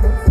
Thank you.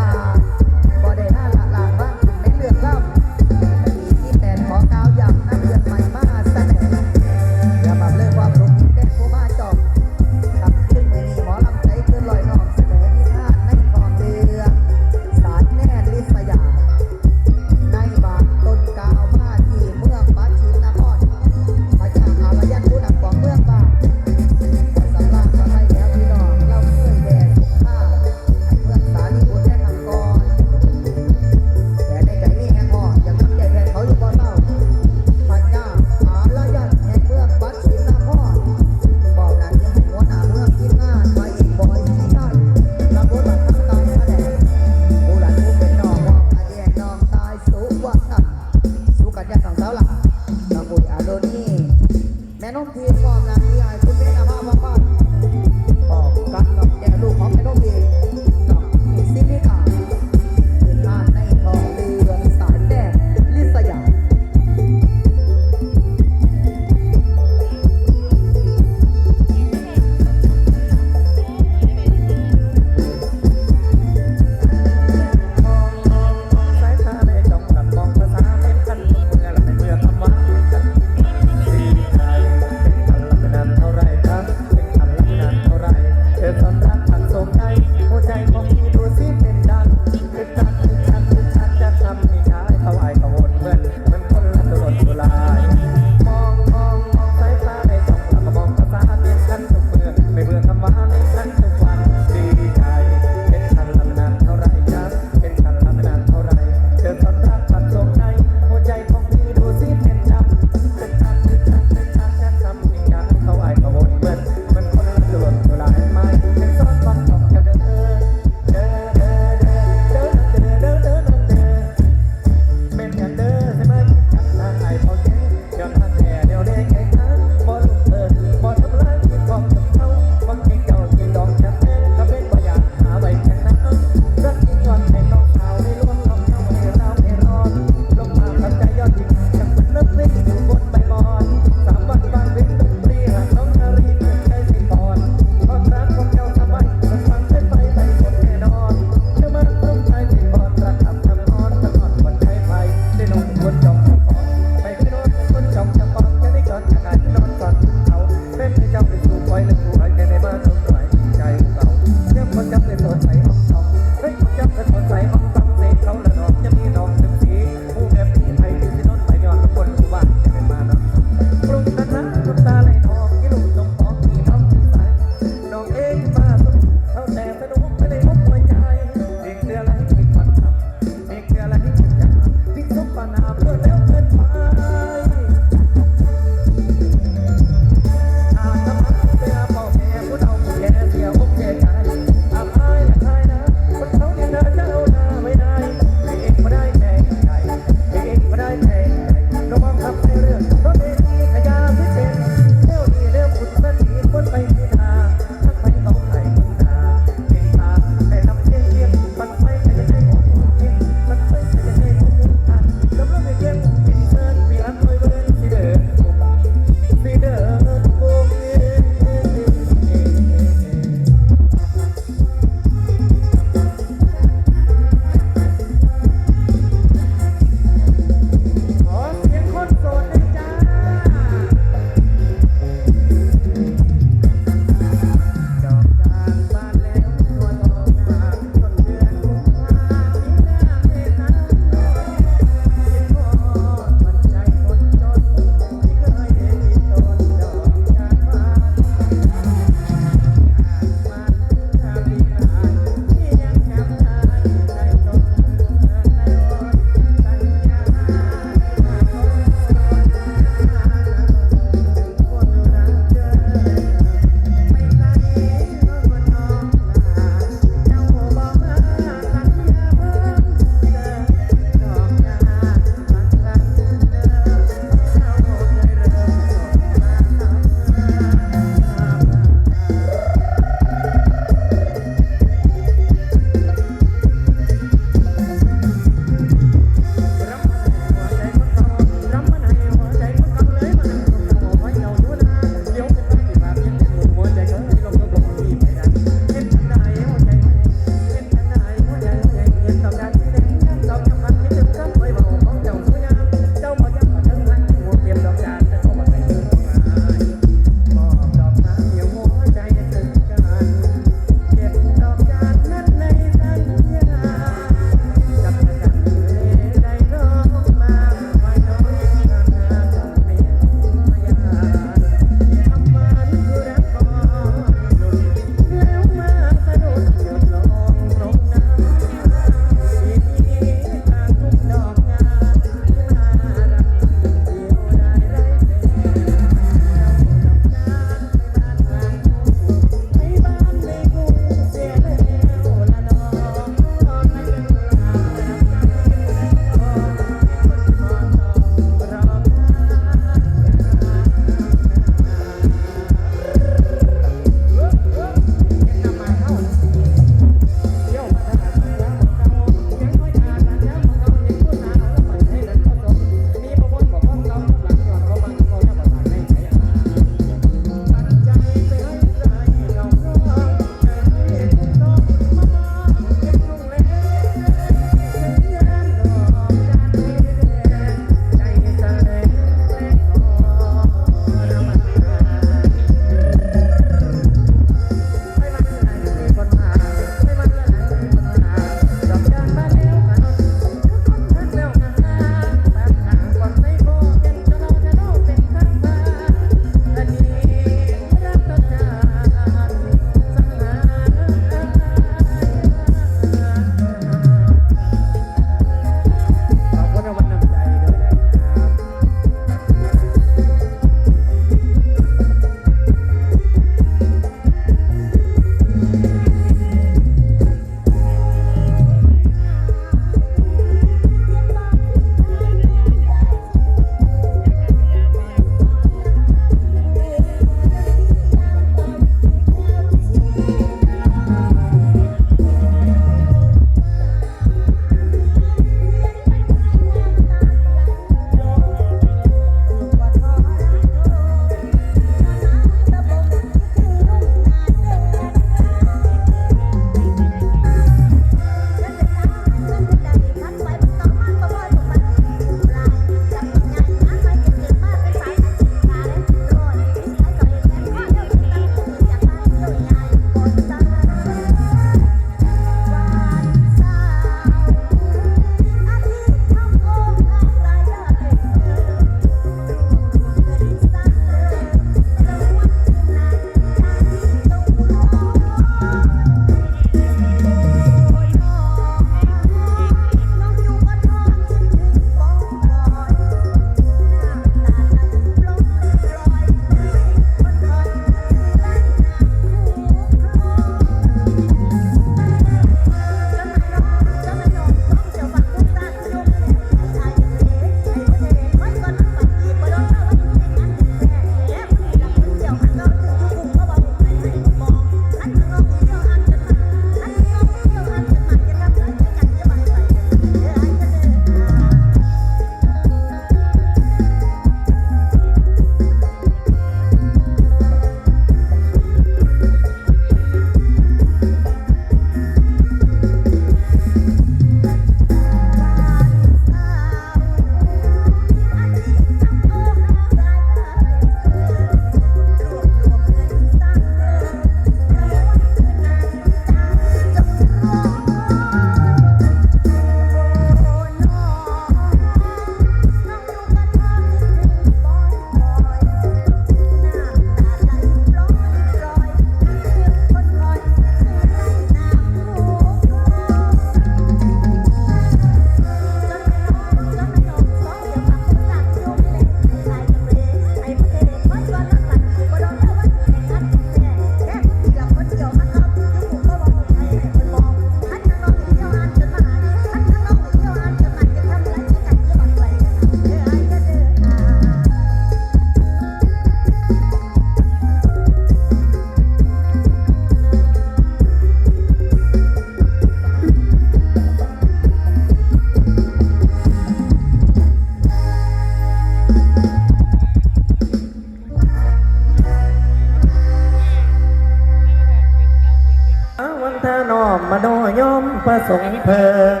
ระสงค์เพิง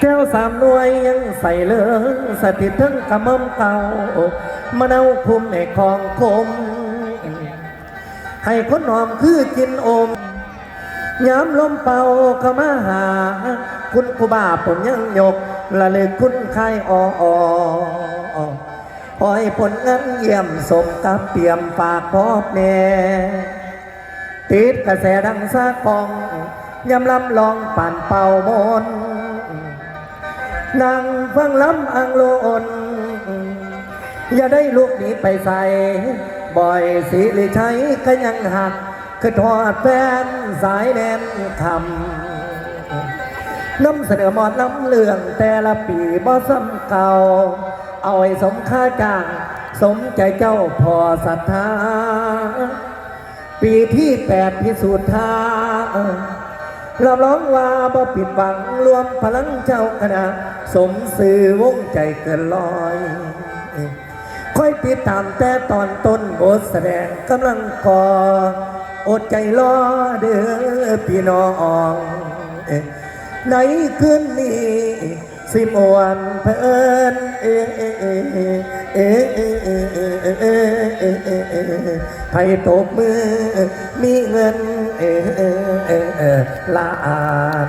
แก้วสามหน่วยยังใส่เหลืองสถิตถึงกระม่อมเก่ามะนาวคุมในคลองคม ให้คนหอมคือกินอมย้ำลมเป่าเข้ามาหา คุณครูบาผมยังยกละเลึกคุณใครอออปล่อยผลงานเยี่ยมสมกับเตรียมฝากพอบแน่ติดกระแสดังซากอง ยำลำลองปั่นเป่ามนนั่งฟังลำอังโลนอย่าได้ลูกนี้ไปใส่ บ่อยสิริชัยก็ยังหักคือทอดแฟนสายแนนคำน้ำเสนอหมอดน้ำเรื่องแต่ละปีบ่ซ้ำเก่า เอาให้สมค่าจ้างสมใจเจ้าพอศรัทธา ปีที่แปดพิสูจน์ท่า เรับรองว่าบ่ผิดหวังรวมพลังเจ้าคณะสมสื่อวงใจเกินลอยค่อยติดตามแต่ตอนต้นบทแสดงกำลังก่ออดใจรอเด้อพี่น้องในคืนนี้สิมวนเพลินเอเอเอเอเอเอเอเอเอเอเอใครตบมือมีเงิน เอเอเอเอลาน